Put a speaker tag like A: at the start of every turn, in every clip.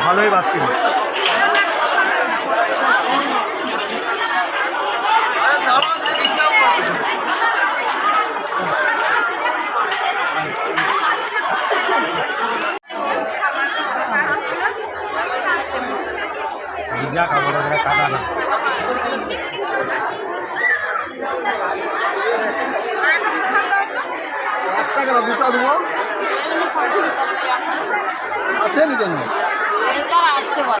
A: ভালোই পাচ্ছি ভিজা খাবার কাটা না
B: কেন দুটো দেবো আসেনি কেন
C: আসতে পারে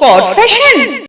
D: কর ফ্যাশন।